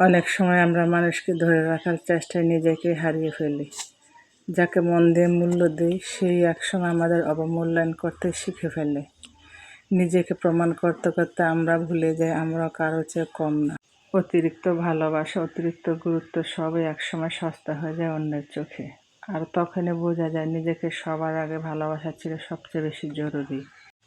অনেক সময় আমরা মানুষকে ধরে রাখার চেষ্টায় নিজেকে হারিয়ে ফেলি। যাকে মন দিয়ে মূল্য দিই, সেই একসময় আমাদের অবমূল্যায়ন করতে শিখে ফেলে। নিজেকে প্রমাণ করতে করতে আমরা ভুলে যাই আমরা কারও চেয়ে কম না। অতিরিক্ত ভালোবাসা, অতিরিক্ত গুরুত্ব সবই একসময় সস্তা হয়ে যায় অন্যের চোখে। আর তখনই বোঝা যায়, নিজেকে সবার আগে ভালোবাসা ছিল সবচেয়ে বেশি জরুরি।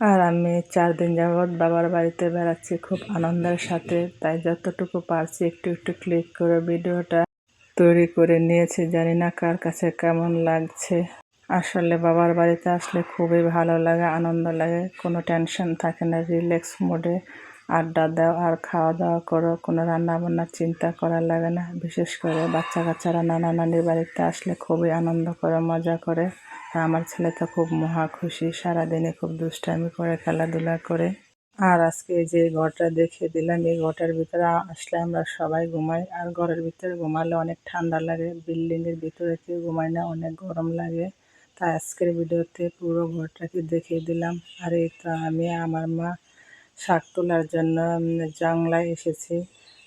আর আমি চার দিন যাবৎ বাবার বাড়িতে বেড়াচ্ছি খুব আনন্দের সাথে। তাই যতটুকু পারছি একটু একটু ক্লিক করে ভিডিওটা তৈরি করে নিয়েছি। জানি না কার কাছে কেমন লাগছে। আসলে বাবার বাড়িতে আসলে খুবই ভালো লাগে, আনন্দ লাগে। কোনো টেনশন থাকে না রিল্যাক্স মোডে আড্ডা দাও আর খাওয়া দাওয়া করো, কোনো রান্না বান্নার চিন্তা করা লাগে না। বিশেষ করে বাচ্চা কাচ্চারা নানা নানির বাড়িতে আসলে খুবই আনন্দ করে, মজা করে। আমার ছেলে তো খুব মহা খুশি। সারাদিনে খুব দুষ্টামি করে, খেলাধুলা করে। আর আজকে যে ঘরটা দেখে দিলাম, এই ঘরটার ভিতরে আসলে আমরা সবাই ঘুমাই। আর ঘরের ভিতরে ঘুমালে অনেক ঠান্ডা লাগে। বিল্ডিংয়ের ভিতরে কেউ ঘুমাই না, অনেক গরম লাগে। তাই আজকের ভিডিওতে পুরো ঘরটাকে দেখিয়ে দিলাম। আর এই তো আমি আমার মা শাক তোলার জন্য জাংলায় এসেছি।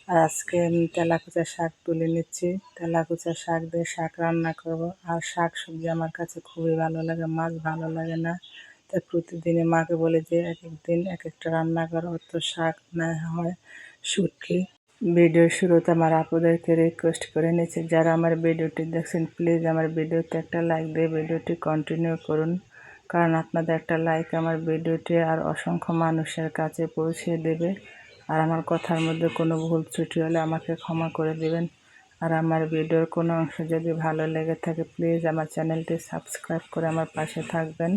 আর আজকে আমি তেলাকুচা শাক তুলে নিচ্ছি। তেলাকুচা শাক দিয়ে শাক রান্না করব। আর শাক সবজি আমার কাছে খুবই ভালো লাগে, মাছ ভালো লাগে না। তাই প্রতিদিনই মাকে বলে যে এক এক দিন এক একটা রান্না করো। তো শাক না হয় শুটকি। ভিডিওর শুরুতে আমার আপুদেরকে রিকোয়েস্ট করে নিয়েছি, যারা আমার ভিডিওটি দেখছেন প্লিজ আমার ভিডিওতে একটা লাইক দিয়ে ভিডিওটি কন্টিনিউ করুন। কারণ আপনাদের একটা লাইক আমার ভিডিওটি আর অসংখ্য মানুষের কাছে পৌঁছে দেবে। আর আমার কথার মধ্যে কোনো ভুল ত্রুটি হলে আমাকে ক্ষমা করে দেবেন। আর আমার ভিডিওর কোনো অংশ যদি ভালো লেগে থাকে প্লিজ আমার চ্যানেলটি সাবস্ক্রাইব করে আমার পাশে থাকবেন।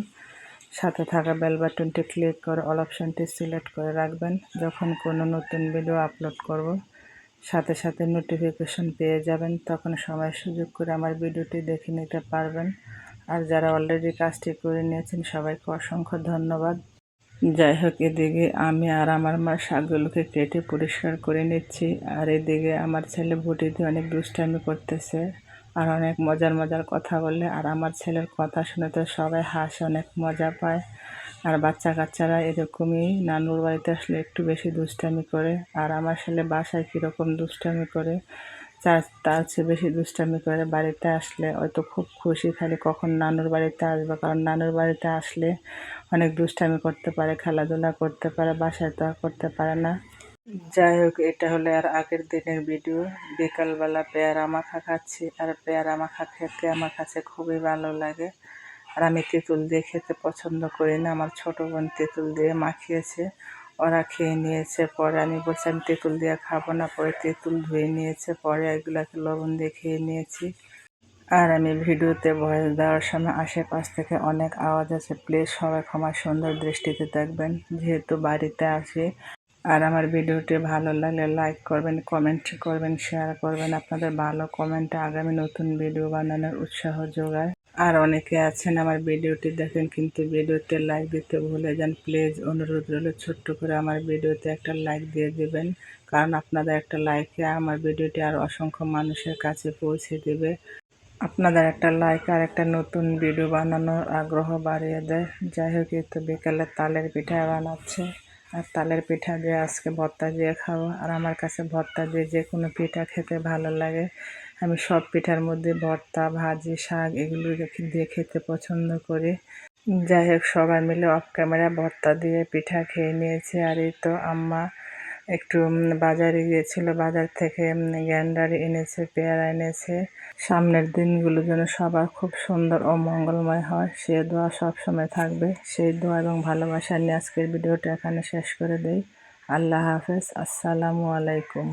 সাথে থাকা বেল বাটনটি ক্লিক করে অল অপশানটি সিলেক্ট করে রাখবেন যখন কোনো নতুন ভিডিও আপলোড করব। সাথে সাথে নোটিফিকেশন পেয়ে যাবেন, তখন সময় সুযোগ করে আমার ভিডিওটি দেখে নিতে পারবেন। আর যারা অলরেডি কাজটি করে নিয়েছেন, সবাইকে অসংখ্য ধন্যবাদ। যাই হোক এদিকে আমি আর আমার মা শাকগুলোকে কেটে পরিষ্কার করে নিচ্ছি। আর এদিকে আমার ছেলে বুটি দিয়ে অনেক দুষ্টামি করতেছে আর অনেক মজার মজার কথা বললে আর আমার ছেলের কথা শুনে তো সবাই হাসে, অনেক মজা পায়। আর বাচ্চা কাচ্চারা এরকমই নানুর বাড়িতে আসলে একটু বেশি দুষ্টামি করে। আর আমার ছেলে বাসায় কীরকম দুষ্টামি করে তার চেয়ে বেশি দুষ্টামি করে বাড়িতে আসলে হয়তো খুব খুশি খালি কখন নানুর বাড়িতে আসবে, কারণ নানুর বাড়িতে আসলে অনেক দুষ্টামি করতে পারে, খেলাধুলা করতে পারে, বাসায় তো করতে পারে না। যাই হোক, এটা হলো আর আগের দিনের ভিডিও। বিকালবেলা পেয়ারা মাখা খাচ্ছি, আর পেয়ারা মাখা খেতে আমার কাছে খুবই ভালো লাগে। আর আমি তেঁতুল দিয়ে খেতে পছন্দ করি না, আমার ছোটো বোন তেঁতুল দিয়ে মাখিয়েছে। ওরা খেয়ে নিয়েছে, পরে আমি বলছি, আমি তেঁতুল দিয়ে খাব না। পরে তেঁতুল ধুয়ে নিয়েছে, পরে এগুলাকে লবণ দিয়ে খেয়ে নিয়েছি। আর আমি ভিডিওতে ভয়েস দেওয়ার সময় আশেপাশ থেকে অনেক আওয়াজ আছে প্লিজ সবাই ক্ষমা সুন্দর দৃষ্টিতে দেখবেন, যেহেতু বাড়িতে আসি আর আমার ভিডিওটি ভালো লাগলে লাইক করবেন কমেন্ট করবেন শেয়ার করবেন। আপনাদের ভালো কমেন্টে আগামী নতুন ভিডিও বানানোর উৎসাহ যোগায়। আর অনেকে আছেন আমার ভিডিওটি দেখেন, কিন্তু ভিডিওতে লাইক দিতে ভুলে যান। প্লিজ অনুরোধ রইল, ছোট্ট করে আমার ভিডিওতে একটা লাইক দিয়ে দেবেন, কারণ আপনাদের একটা লাইকে আমার ভিডিওটি আর অসংখ্য মানুষের কাছে পৌঁছে দেবে। আপনাদের একটা লাইক আর একটা নতুন ভিডিও বানানোর আগ্রহ বাড়িয়ে দেয়। যাই হোক তো বিকালে তালের পিঠা বানাচ্ছে। আর তালের পিঠা দিয়ে আজকে ভর্তা দিয়ে খাব। আর আমার কাছে ভর্তা দিয়ে যে কোনো পিঠা খেতে ভালো লাগে। আমি সব পিঠার মধ্যে ভর্তা, ভাজি, শাক এগুলো দিয়ে খেতে পছন্দ করি। যাই হোক, সবাই মিলে অফ ক্যামেরা ভর্তা দিয়ে পিঠা খেয়ে নিয়েছে। আর এই তো আম্মা একটু বাজারে গিয়েছিল। বাজার থেকে গ্যান্ডারি এনেছে, পেয়ারা এনেছে। সামনের দিনগুলো যেন সবার খুব সুন্দর ও মঙ্গলময় হয়। সে দোয়া সবসময় থাকবে। সেই দোয়া এবং ভালোবাসা নিয়ে আজকের ভিডিওটা এখানে শেষ করে দেই। আল্লাহ হাফেজ। আসসালামু আলাইকুম।